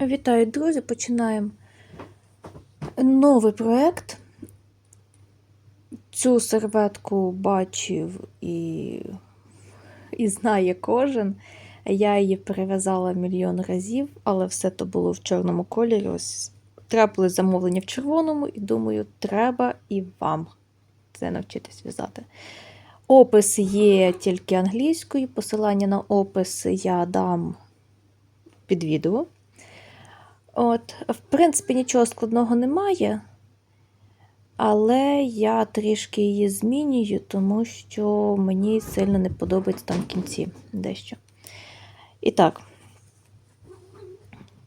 Вітаю, друзі! Починаємо новий проєкт. Цю серветку бачив і, і знає кожен. Я її перев'язала мільйон разів, але все то було в чорному кольорі. Ось трапили замовлення в червоному, і думаю, треба і вам це навчитись в'язати. Опис є тільки англійською. Посилання на опис я дам під відео. От, В принципі, нічого складного немає, але я трішки її змінюю, тому що мені сильно не подобається там кінці дещо. І так,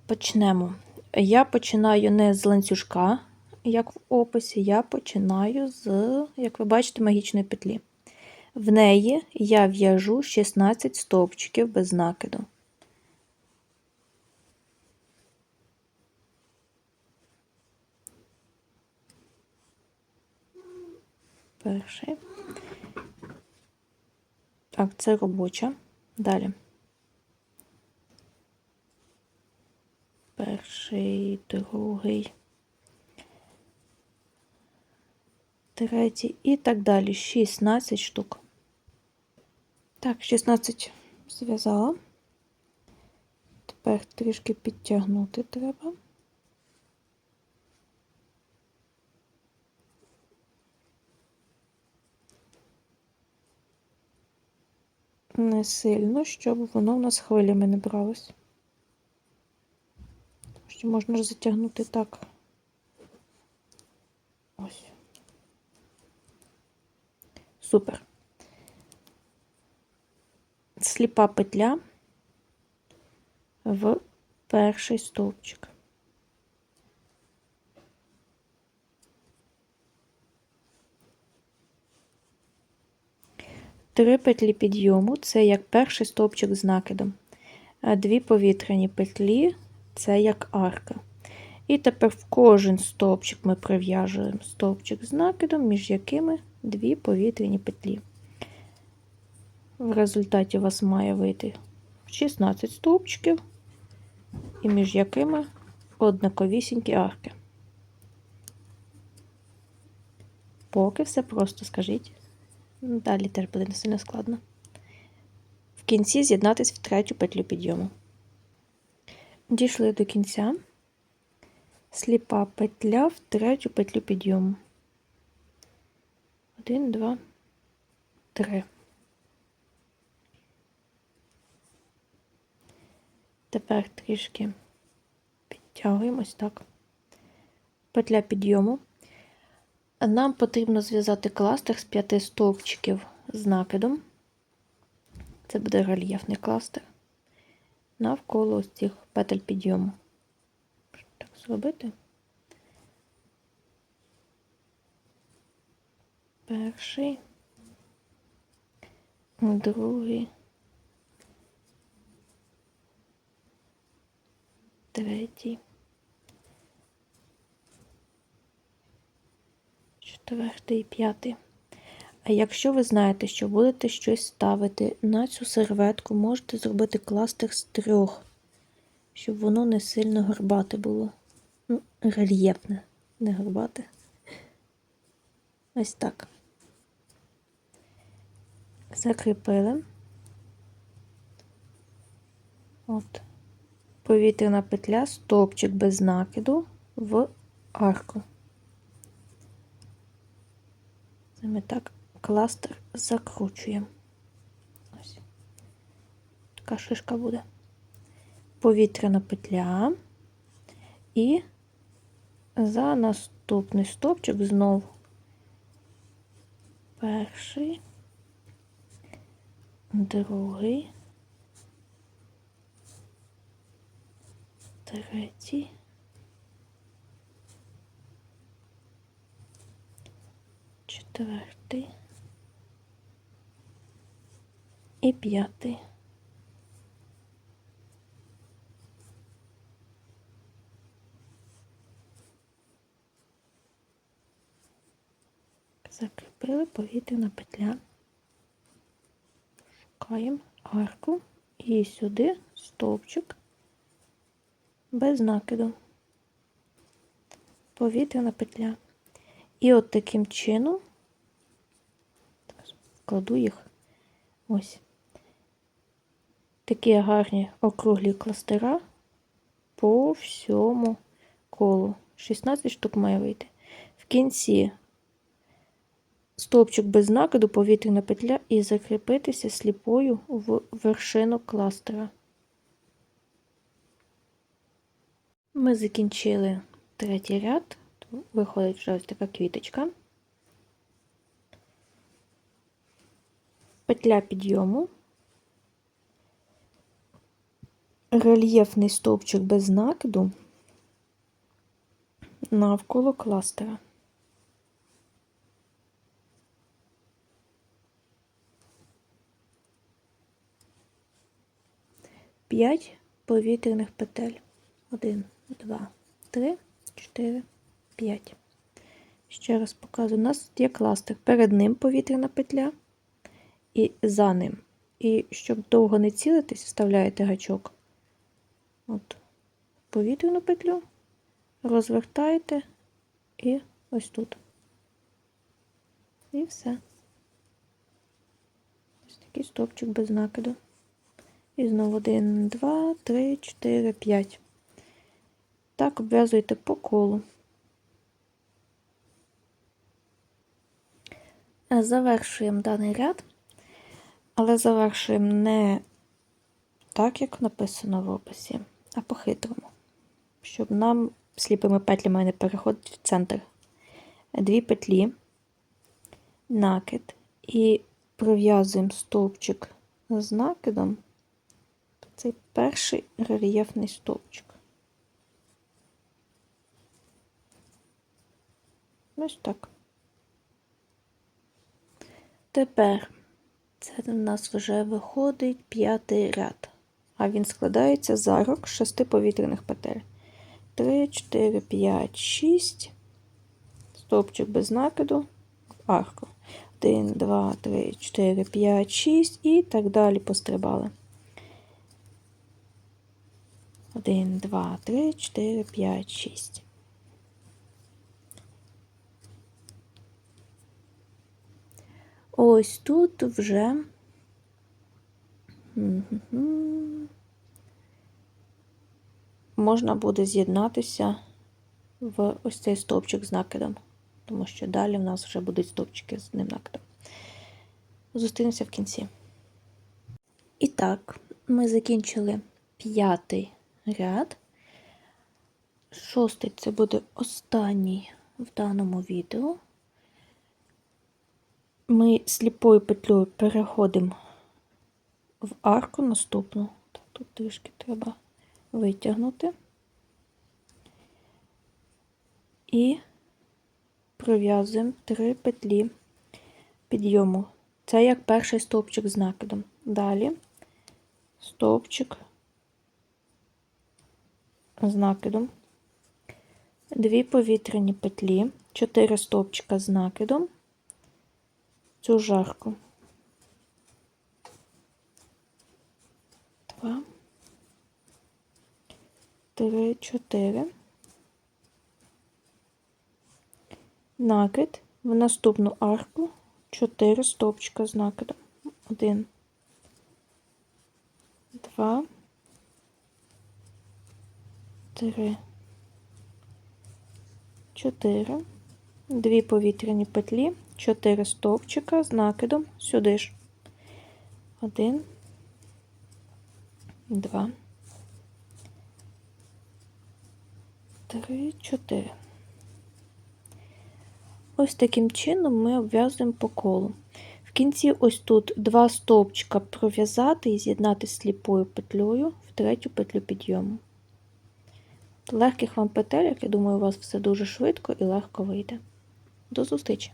почнемо. Я починаю не з ланцюжка, як в описі, я починаю з, як ви бачите, магічної петлі. В неї я в'яжу 16 стовпчиків без накиду. Перший. Так, це робоча. Далі. Перший, другий, третій і так далі. 16 штук. Так, 16 зв'язала. Тепер трішки підтягнути треба. Не сильно, щоб воно в нас хвилями не бралось. Що можна затягнути так. Ось. Супер. Сліпа петля в перший стовпчик. Три петлі підйому це як перший стовпчик з накидом. Дві повітряні петлі це як арка. І тепер в кожен стовпчик ми прив'яжуємо стовпчик з накидом, між якими дві повітряні петлі. В результаті у вас має вийти 16 стовпчиків, і між якими однаковісінькі арки. Поки все просто скажіть. Далі теж буде не сильно складно. В кінці з'єднатись в третю петлю підйому. Дійшли до кінця, сліпа петля в третю петлю підйому. Один, два, три. Тепер трішки підтягуємось так. Петля підйому. Нам потрібно зв'язати кластер з п'яти стовпчиків з накидом. Це буде рельєфний кластер навколо ось цих петель підйому. Так зробити. Перший, другий, третій. Четвертий і п'ятий. А якщо ви знаєте, що будете щось ставити на цю серветку, можете зробити кластер з трьох, щоб воно не сильно горбате було. Ну, рельєфне, не горбате. Ось так. Закріпили. От. Повітряна петля, стовпчик без накиду в арку. Ми так кластер закручуємо. Ось. Така шишка буде. Повітряна петля. І за наступний стовпчик знову перший, другий, третій. Четвертий і п'ятий. Закріпили повітряна петля, шукаємо арку і сюди стовпчик без накиду. Повітряна петля. І от таким чином кладу їх ось. Такі гарні округлі кластера по всьому колу. 16 штук має вийти. В кінці стовпчик без накиду, повітряна петля і закріпитися сліпою в вершину кластера. Ми закінчили третій ряд. Виходить вже ось така квіточка. Петля підйому. Рельєфний стовпчик без накиду навколо кластера. П'ять повітряних петель. Один, два, три, чотири, п'ять. Ще раз показую. У нас є кластер. Перед ним повітряна петля і за ним. І щоб довго не цілитись, вставляєте гачок. От, повітряну петлю, розвертаєте і ось тут. І все. Ось такий стовпчик без накиду. І знову 1, 2, 3, 4, 5. Так обв'язуєте по колу. Завершуємо даний ряд, але завершуємо не так, як написано в описі, а по-хитрому, щоб нам сліпими петлями не переходити в центр. Дві петлі, накид і пров'язуємо стовпчик з накидом. Цей перший рельєфний стовпчик. Ось так. Тепер це у нас вже виходить п'ятий ряд, а він складається з арок шести повітряних петель. 3, 4, 5, 6. Стовпчик без накиду, арку. 1, 2, 3, 4, 5, 6 і так далі пострибали. 1, 2, 3, 4, 5, 6. Ось тут вже можна буде з'єднатися в ось цей стовпчик з накидом, тому що далі в нас вже будуть стовпчики з ним накидом. Зустрінемося в кінці. І так, ми закінчили п'ятий ряд. Шостий це буде останній в даному відео. Ми сліпою петлею переходимо в арку наступну. Тут трішки треба витягнути і пров'язуємо три петлі підйому. Це як перший стовпчик з накидом. Далі стовпчик з накидом, дві повітряні петлі, чотири стовпчика з накидом, цю жарку. Два, три, чотири. Накид. В наступну арку. Чотири стовпчика з накидом. Один, два, три, чотири, дві повітряні петлі, чотири стовпчика з накидом сюди ж. Один, два, три, чотири. Ось таким чином ми обв'язуємо по колу. В кінці ось тут два стовпчика пров'язати і з'єднати сліпою петлею в третю петлю підйому. Легких вам петель, я думаю, у вас все дуже швидко і легко вийде. До зустрічі!